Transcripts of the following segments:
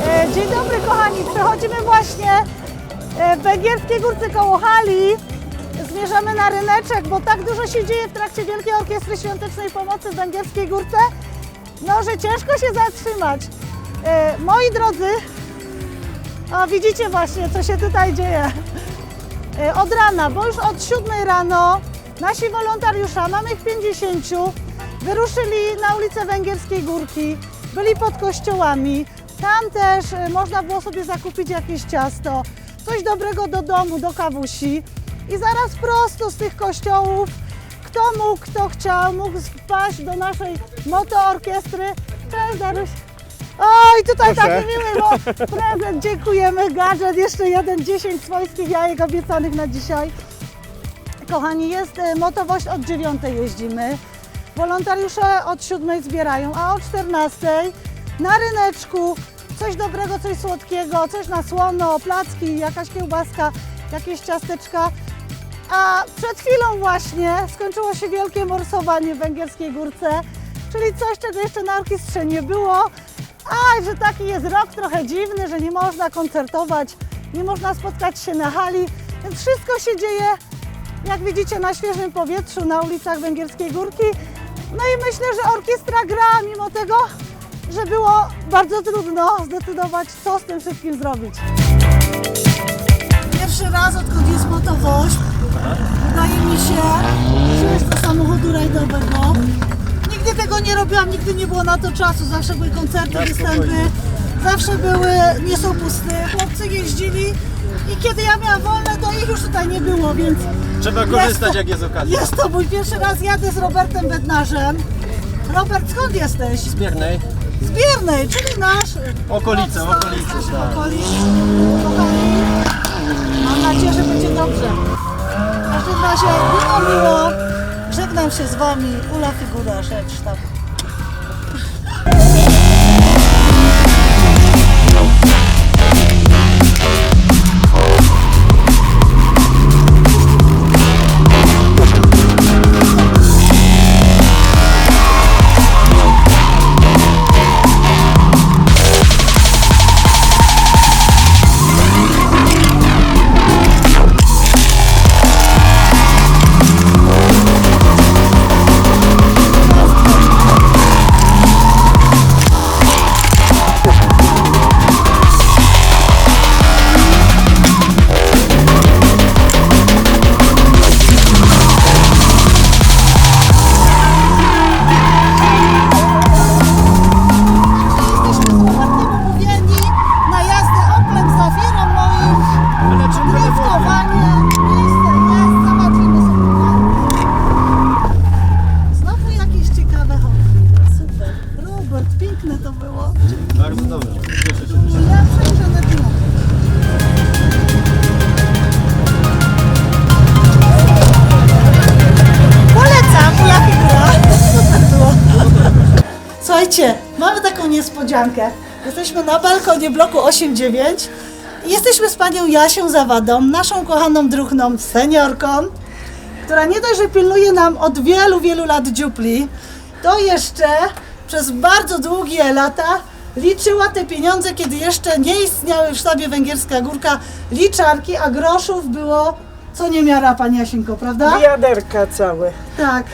E, Dzień dobry kochani, przechodzimy właśnie e, w Węgierskiej Górce koło hali. Zmierzamy na ryneczek, bo tak dużo się dzieje w trakcie Wielkiej Orkiestry Świątecznej Pomocy w Węgierskiej Górce, no że ciężko się zatrzymać. E, Moi drodzy, o widzicie właśnie co się tutaj dzieje. Od rana, bo już od 7 rano nasi wolontariusze, mamy ich 50, wyruszyli na ulicę Węgierskiej Górki, byli pod kościołami. Tam też e, można było sobie zakupić jakieś ciasto, coś dobrego do domu, do kawusi. I zaraz prosto z tych kościołów, kto mógł, kto chciał, mógł wpaść do naszej motoorkiestry. Cześć Daruś. Oj, tutaj Proszę. taki miły bo prezent, dziękujemy. Gadżet, jeszcze jeden, 10 swojskich jajek obiecanych na dzisiaj. Kochani, jest e, motowość od 9 jeździmy. Wolontariusze od 7 zbierają, a o 14 na ryneczku coś dobrego, coś słodkiego, coś na słono, placki, jakaś kiełbaska, jakieś ciasteczka. A przed chwilą właśnie skończyło się wielkie morsowanie w Węgierskiej Górce, czyli coś, czego jeszcze na orkiestrze nie było. A, że taki jest rok trochę dziwny, że nie można koncertować, nie można spotkać się na hali, więc wszystko się dzieje, jak widzicie, na świeżym powietrzu, na ulicach Węgierskiej Górki. No i myślę, że orkiestra gra, mimo tego, że było bardzo trudno zdecydować, co z tym wszystkim zrobić. Pierwszy raz, odkąd jest motowość, wydaje mi się, wziąłeś do samochodu rajdowego. Nigdy tego nie robiłam, nigdy nie było na to czasu, zawsze były koncerty, występy, zawsze były, nie są puste, chłopcy jeździli i kiedy ja miałam wolne, to ich już tutaj nie było, więc Trzeba Jest korzystać to- jak jest okazja. jest to mój pierwszy raz, jadę z Robertem Bednarzem. Robert, skąd jesteś? Z Biernej. Z Biernej, czyli nasz... Okolice, od- okolice, z naszych tak. okolic. Mam nadzieję, że będzie dobrze. W każdym razie było miło. Żegnam się z Wami. Ula Figura, szef sztabu. Słuchajcie, mamy taką niespodziankę. Jesteśmy na balkonie bloku 8-9 i jesteśmy z panią Jasią Zawadą, naszą kochaną druhną seniorką, która nie dość, że pilnuje nam od wielu, wielu lat dziupli, to jeszcze przez bardzo długie lata liczyła te pieniądze, kiedy jeszcze nie istniały w sztabie Węgierska Górka liczarki, a groszów było co niemiara, pani Jasienko, prawda? Wiaderka całe. Tak.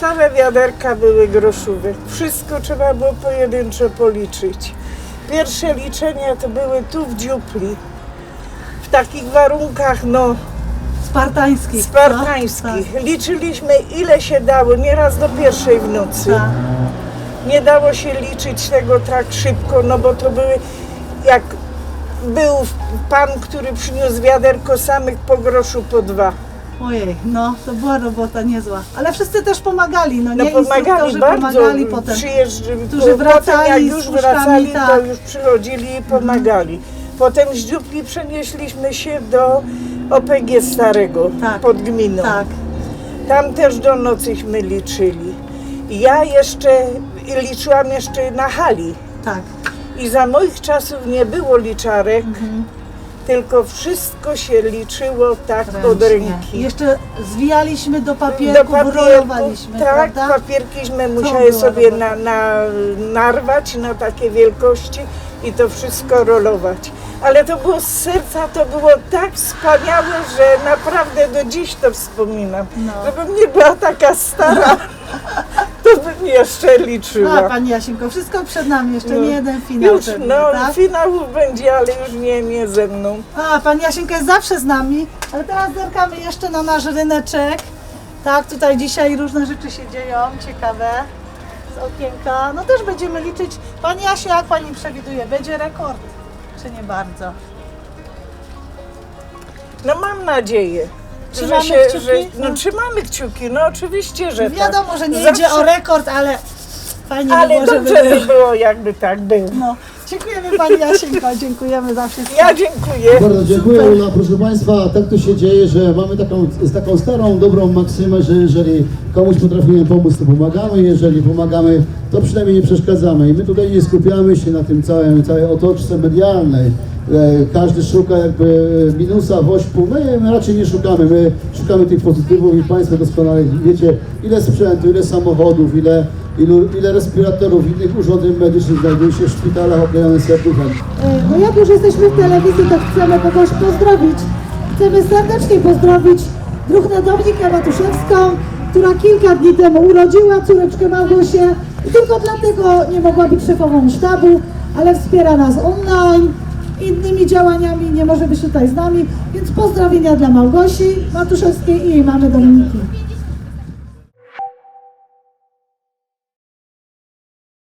Całe wiaderka były groszowe. Wszystko trzeba było pojedynczo policzyć. Pierwsze liczenia to były tu w dziupli. W takich warunkach, no, Spartańskich. spartańskich. Tak, Liczyliśmy ile się dało, nieraz do pierwszej w nocy. tak. Nie dało się liczyć tego tak szybko, no bo to były, jak był pan, który przyniósł wiaderko samych po groszu po dwa. Ojej, no to była robota niezła. Ale wszyscy też pomagali, no No nie? pomagali Instruktorzy bardzo, pomagali potem. przyjeżdżali, którzy po- wracali potem jak już puszkami, wracali, to tak. już przychodzili i pomagali. Potem z dziupli przenieśliśmy się do OPG Starego Tak, pod gminą. Tak. Tam też do nocyśmy liczyli. Ja jeszcze liczyłam jeszcze na hali. Tak. I za moich czasów nie było liczarek, Mhm. Tylko wszystko się liczyło tak od Ręcznie. ręki. I jeszcze zwijaliśmy do Do papierku, papierku, rolowaliśmy, tak, prawda? papierkiśmy musiały sobie na, na, narwać na takie wielkości i to wszystko rolować. Ale to było z serca, to było tak wspaniałe, że naprawdę do dziś to wspominam. No. Gdybym nie była taka stara, jeszcze liczyła. A Pani Jasieńko, wszystko przed nami, jeszcze No. nie jeden finał. Już, pewnie, no, tak? finałów będzie, ale już nie, nie ze mną. A, Pani Jasienka jest zawsze z nami, ale teraz zerkamy jeszcze na nasz ryneczek. Tak, tutaj dzisiaj różne rzeczy się dzieją, ciekawe. Z okienka. No też będziemy liczyć. Pani Jasiu, jak Pani przewiduje, będzie rekord? Czy nie bardzo? No mam nadzieję. Trzymamy że kciuki? Że, no, No. trzymamy kciuki, no oczywiście, że Wiadomo, tak. że nie Zawsze- idzie o rekord, ale fajnie by Ale było, żeby dobrze by było, jakby tak było. No, dziękujemy Pani Jasienko, dziękujemy za wszystko. Ja dziękuję. Bardzo dziękuję. Ula. Proszę Państwa, tak to się dzieje, że mamy taką, z taką starą, dobrą maksymę, że jeżeli komuś potrafimy pomóc, to pomagamy, jeżeli pomagamy, to przynajmniej nie przeszkadzamy. I my tutaj nie skupiamy się na tym całym, całej otoczce medialnej. E, Każdy szuka jakby minusa w ośpu. My, raczej nie szukamy, my szukamy tych pozytywów i Państwo doskonale wiecie, ile sprzętu, ile samochodów, ile, ilu, ile respiratorów, innych urządzeń medycznych znajduje się w szpitalach oklejonych serduchem. No jak już jesteśmy w telewizji, to chcemy kogoś pozdrowić. Chcemy serdecznie pozdrowić druhna Dominikę Matuszewską, która kilka dni temu urodziła córeczkę Małgosię i tylko dlatego nie mogła być szefową sztabu, ale wspiera nas online, innymi działaniami, nie może być tutaj z nami, więc pozdrowienia dla Małgosi Matuszewskiej i jej mamy Dominiki.